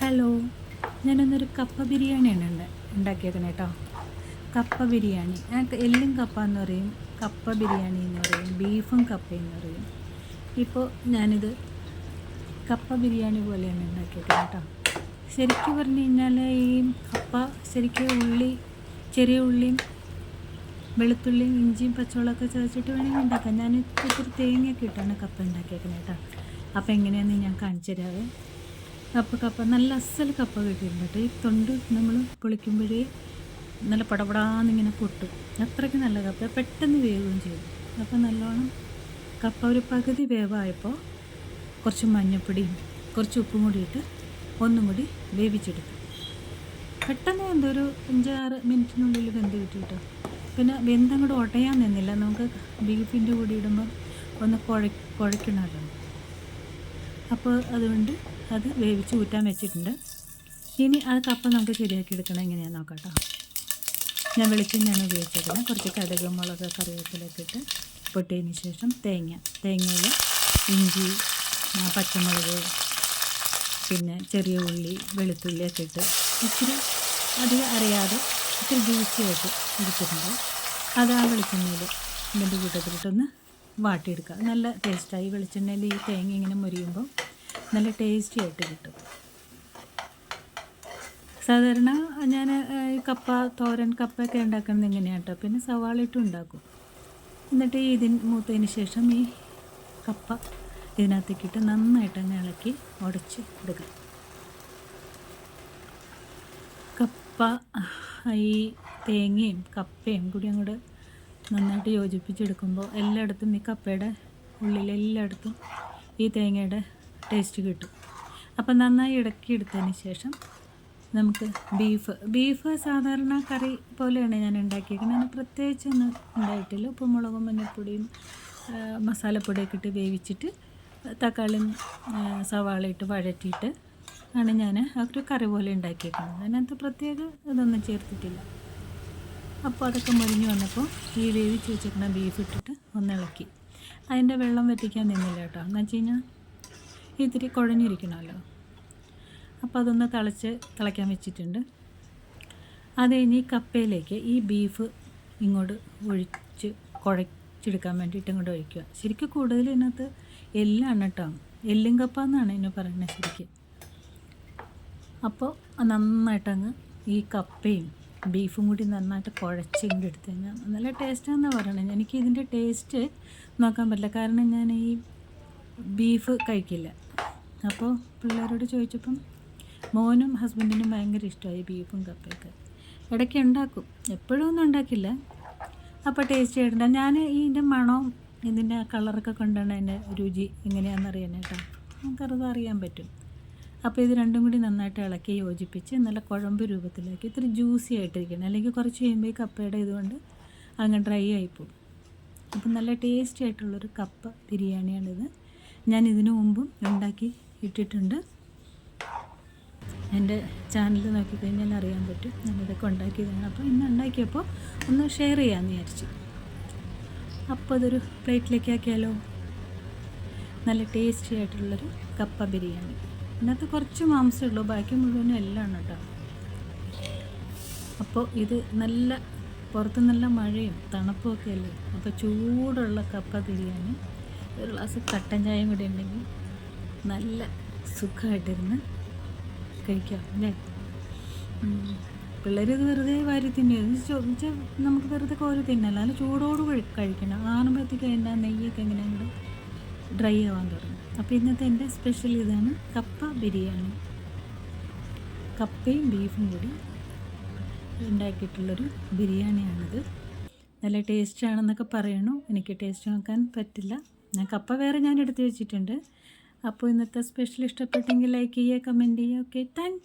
Hello ഞാനൊന്നൊരു കപ്പ ബിരിയാണിയാണ് ഉണ്ട് ഉണ്ടാക്കിയേക്കുന്നത് കേട്ടോ കപ്പ ബിരിയാണി. ഞങ്ങൾക്ക് എല്ലും കപ്പ എന്ന് പറയും കപ്പ ബിരിയാണി എന്ന് പറയും ബീഫും കപ്പ എന്ന് പറയും. ഇപ്പോൾ ഞാനിത് കപ്പ ബിരിയാണി പോലെയാണ് ഉണ്ടാക്കിയേക്കുന്നത് കേട്ടോ ശരിക്കും പറഞ്ഞു കഴിഞ്ഞാൽ ഈ കപ്പ ശരിക്കും ഉള്ളി ചെറിയ ഉള്ളിയും വെളുത്തുള്ളിയും ഇഞ്ചിയും പച്ചവളമൊക്കെ ചതച്ചിട്ട് വേണമെങ്കിൽ ഉണ്ടാക്കാം. ഞാൻ ഇത്തിരി തേങ്ങയൊക്കെ ഇട്ടാണ് കപ്പ ഉണ്ടാക്കിയേക്കുന്നത് കേട്ടോ അപ്പോൾ എങ്ങനെയാണെന്ന് ഞാൻ കാണിച്ചു തരാവേ. കപ്പ കപ്പ. നല്ല അസൽ കപ്പ കിട്ടിയിട്ടുണ്ട് കേട്ടോ. ഈ തൊണ്ട് നമ്മൾ പൊളിക്കുമ്പോഴേ നല്ല പടപടാന്നിങ്ങനെ പൊട്ടും. അത്രയ്ക്ക് നല്ല കപ്പ. പെട്ടെന്ന് വേവുകയും ചെയ്യും അപ്പോൾ നല്ലോണം കപ്പ ഒരു പകുതി വേവായപ്പോൾ കുറച്ച് മഞ്ഞൾപ്പൊടിയും കുറച്ച് ഉപ്പും കൂടി ഇട്ട് ഒന്നും കൂടി വേവിച്ചെടുത്തു. പെട്ടെന്ന് എന്തൊരു അഞ്ചാറ് മിനിറ്റിനുള്ളിൽ വെന്ത് കിട്ടി കേട്ടോ. പിന്നെ വെന്തങ്ങോട്ട് ഉടയാൻ നിന്നില്ല. നമുക്ക് ബീഫിന്റെ കൂടി ഇടുമ്പോൾ ഒന്ന് കുഴ കുഴക്കണമല്ലോ അപ്പോൾ അതുകൊണ്ട് അത് വേവിച്ച് ഊറ്റാൻ വെച്ചിട്ടുണ്ട്. ഇനി അത് കപ്പ നമുക്ക് ശരിയാക്കി എടുക്കണം. എങ്ങനെയാണെന്ന് നോക്കാം കേട്ടോ ഞാൻ വെളിച്ചെണ്ണയാണ് ഉപയോഗിച്ചേക്കുന്നത്. കുറച്ച് കടുക് മുളക് കറിവേപ്പിലൊക്കെ ഇട്ട് പൊട്ടിയതിന് ശേഷം തേങ്ങ. തേങ്ങയിൽ ഇഞ്ചി പച്ചമുളക് പിന്നെ ചെറിയ ഉള്ളി വെളുത്തുള്ളിയൊക്കെ ഇട്ട് ഇച്ചിരി അധികം അറിയാതെ ഇച്ചിരി ജ്യൂസിയായിട്ട് എടുത്തിട്ടുണ്ട്. അത് ആ വെളിച്ചെണ്ണയിൽ ഇതിന്റെ കൂട്ടത്തിലിട്ടൊന്ന് വാട്ടിയെടുക്കുക. നല്ല ടേസ്റ്റായി വെളിച്ചെണ്ണയിൽ ഈ തേങ്ങ ഇങ്ങനെ മുരിയുമ്പോൾ നല്ല ടേസ്റ്റി ആയിട്ട് കിട്ടും. സാധാരണ ഞാൻ ഈ കപ്പ തോരൻ കപ്പയൊക്കെ ഉണ്ടാക്കുന്നത് ഇങ്ങനെയാണ് കേട്ടോ പിന്നെ സവാള ഇട്ടും ഉണ്ടാക്കും. എന്നിട്ട് ഇതിന് മൂത്തതിന് ശേഷം ഈ കപ്പ ഇതിനകത്തേക്കിട്ട് നന്നായിട്ട് അങ്ങ് ഇളക്കി ഉടച്ച് എടുക്കാം കപ്പ ഈ തേങ്ങയും കപ്പയും കൂടി അങ്ങോട്ട് നന്നായിട്ട് യോജിപ്പിച്ചെടുക്കുമ്പോൾ എല്ലായിടത്തും ഈ കപ്പയുടെ ഉള്ളിൽ എല്ലായിടത്തും ഈ തേങ്ങയുടെ ടേസ്റ്റ് കിട്ടും. അപ്പം നന്നായി ഇടക്കി എടുത്തതിന് ശേഷം നമുക്ക് ബീഫ് ബീഫ് സാധാരണ കറി പോലെയാണ് ഞാൻ ഉണ്ടാക്കിയിരിക്കുന്നത് അതിന് പ്രത്യേകിച്ചൊന്നും ഉണ്ടായിട്ടില്ല. ഉപ്പുമുളകും മഞ്ഞൾപ്പൊടിയും മസാലപ്പൊടിയൊക്കെ ഇട്ട് വേവിച്ചിട്ട് തക്കാളിയും സവാള ഇട്ട് വഴറ്റിയിട്ട് ആണ് ഞാൻ ആ ഒരു കറി പോലെ ഉണ്ടാക്കിയിരിക്കുന്നത് അതിനകത്ത് പ്രത്യേക ഇതൊന്നും ചേർത്തിട്ടില്ല. അപ്പോൾ അതൊക്കെ മുരിഞ്ഞ് വന്നപ്പോൾ ഈ വേവിച്ച് വെച്ചിരിക്കുന്ന ബീഫ് ഇട്ടിട്ട് ഒന്ന് ഇളക്കി. അതിന്റെ വെള്ളം വറ്റിക്കാൻ നിന്നില്ല കേട്ടോ. എന്ന് വെച്ച് കഴിഞ്ഞാൽ ഇത്തിരി കുഴഞ്ഞിരിക്കണമല്ലോ. അപ്പോൾ അതൊന്ന് തിളച്ച് തിളയ്ക്കാൻ വെച്ചിട്ടുണ്ട്. അത് കഴിഞ്ഞ് ഈ കപ്പയിലേക്ക് ഈ ബീഫ് ഇങ്ങോട്ട് ഒഴിച്ച് കുഴച്ചെടുക്കാൻ വേണ്ടിയിട്ട് ഇങ്ങോട്ട് ഒഴിക്കുക. ശരിക്കും കൂടുതൽ ഇതിനകത്ത് എല്ലാണ് കേട്ടോ. എല്ലും കപ്പ എന്നാണ് എന്നെ പറയുന്നത് ശരിക്കും. അപ്പോൾ നന്നായിട്ടങ്ങ് ഈ കപ്പയും ബീഫും കൂടി നന്നായിട്ട് കുഴച്ച് ഇങ്ങോട്ട് എടുത്ത് കഴിഞ്ഞാൽ നല്ല ടേസ്റ്റാണെന്നാണ് പറയണത് എനിക്ക് ഇതിന്റെ ടേസ്റ്റ് നോക്കാൻ പറ്റില്ല. കാരണം ഞാൻ ഈ ബീഫ് കഴിക്കില്ല. അപ്പോൾ പിള്ളേരോട് ചോദിച്ചപ്പം മോനും ഹസ്ബൻഡിനും ഭയങ്കര ഇഷ്ടമായി ബീഫും കപ്പയൊക്കെ. ഇടയ്ക്ക് ഉണ്ടാക്കും. എപ്പോഴും ഒന്നും ഉണ്ടാക്കില്ല. അപ്പോൾ ടേസ്റ്റ് ആയിട്ടുണ്ട്. ഞാൻ ഇതിന്റെ മണവും ഇതിന്റെ കളറൊക്കെ കൊണ്ടാണ് അതിന്റെ രുചി എങ്ങനെയാണെന്ന് അറിയാനായിട്ടാണ് നമുക്കത് അറിയാൻ പറ്റും. അപ്പോൾ ഇത് രണ്ടും കൂടി നന്നായിട്ട് ഇളക്കി യോജിപ്പിച്ച് നല്ല കുഴമ്പ് രൂപത്തിലാക്കി ഇത്തിരി ജ്യൂസി ആയിട്ടിരിക്കണം. അല്ലെങ്കിൽ കുറച്ച് കഴിയുമ്പോൾ കപ്പയുടെ ഇതുകൊണ്ട് അങ്ങ് ഡ്രൈ ആയിപ്പോവും. അപ്പം നല്ല ടേസ്റ്റി ആയിട്ടുള്ളൊരു കപ്പ ബിരിയാണിയാണിത്. ഞാൻ ഇതിനു മുമ്പും ഉണ്ടാക്കി ഇട്ടിട്ടുണ്ട്. എന്റെ ചാനൽ നോക്കിക്കഴിഞ്ഞാൽ അറിയാൻ പറ്റും ഞാനിതൊക്കെ ഉണ്ടാക്കിയതാണ്. അപ്പോൾ ഇന്ന് ഉണ്ടാക്കിയപ്പോൾ ഒന്ന് ഷെയർ ചെയ്യാമെന്ന് വിചാരിച്ചു. അപ്പോൾ അതൊരു പ്ലേറ്റിലേക്ക് ആക്കിയാലോ? നല്ല ടേസ്റ്റി ആയിട്ടുള്ളൊരു കപ്പ ബിരിയാണി. ഇതിനകത്ത് കുറച്ച് മാംസമേ ഉള്ളൂ. ബാക്കി മുഴുവനും എല്ലാം കേട്ടോ. അപ്പോൾ ഇത് നല്ല പുറത്ത് നല്ല മഴയും തണുപ്പും ഒക്കെ അല്ലേ? അപ്പോൾ ചൂടുള്ള കപ്പ തിരിയാൻ ഒരു ഗ്ലാസ് കട്ടൻ ചായയും കൂടി ഉണ്ടെങ്കിൽ നല്ല സുഖമായിട്ടിരുന്ന് കഴിക്കാം അല്ലേ? പിള്ളേർ ഇത് വെറുതെ വാരി തിന്നുക ചോദിച്ചാൽ നമുക്ക് വെറുതെ കോരി തിന്നല്ല. അല്ല ചൂടോട് കഴി- കഴിക്കണം. ആറുമ്പോഴത്തേക്ക് എന്നാ നെയ്യൊക്കെ എങ്ങനെയാണ് ഡ്രൈ ആവാൻ തുടങ്ങും. അപ്പോൾ ഇന്നത്തെ എന്റെ സ്പെഷ്യൽ ഇതാണ് കപ്പ ബിരിയാണി. കപ്പയും ബീഫും കൂടി ഉണ്ടാക്കിയിട്ടുള്ളൊരു ബിരിയാണിയാണിത്. നല്ല ടേസ്റ്റ് ആണെന്നൊക്കെ പറയണു. എനിക്ക് ടേസ്റ്റ് നോക്കാൻ പറ്റില്ല. ഞാൻ കപ്പ വേറെ ഞാൻ എടുത്ത് വെച്ചിട്ടുണ്ട്. അപ്പോൾ ഇന്നത്തെ സ്പെഷ്യൽ ഇഷ്ടപ്പെട്ടെങ്കിൽ ലൈക്ക് ചെയ്യുക കമന്റ് ചെയ്യുക. Okay thank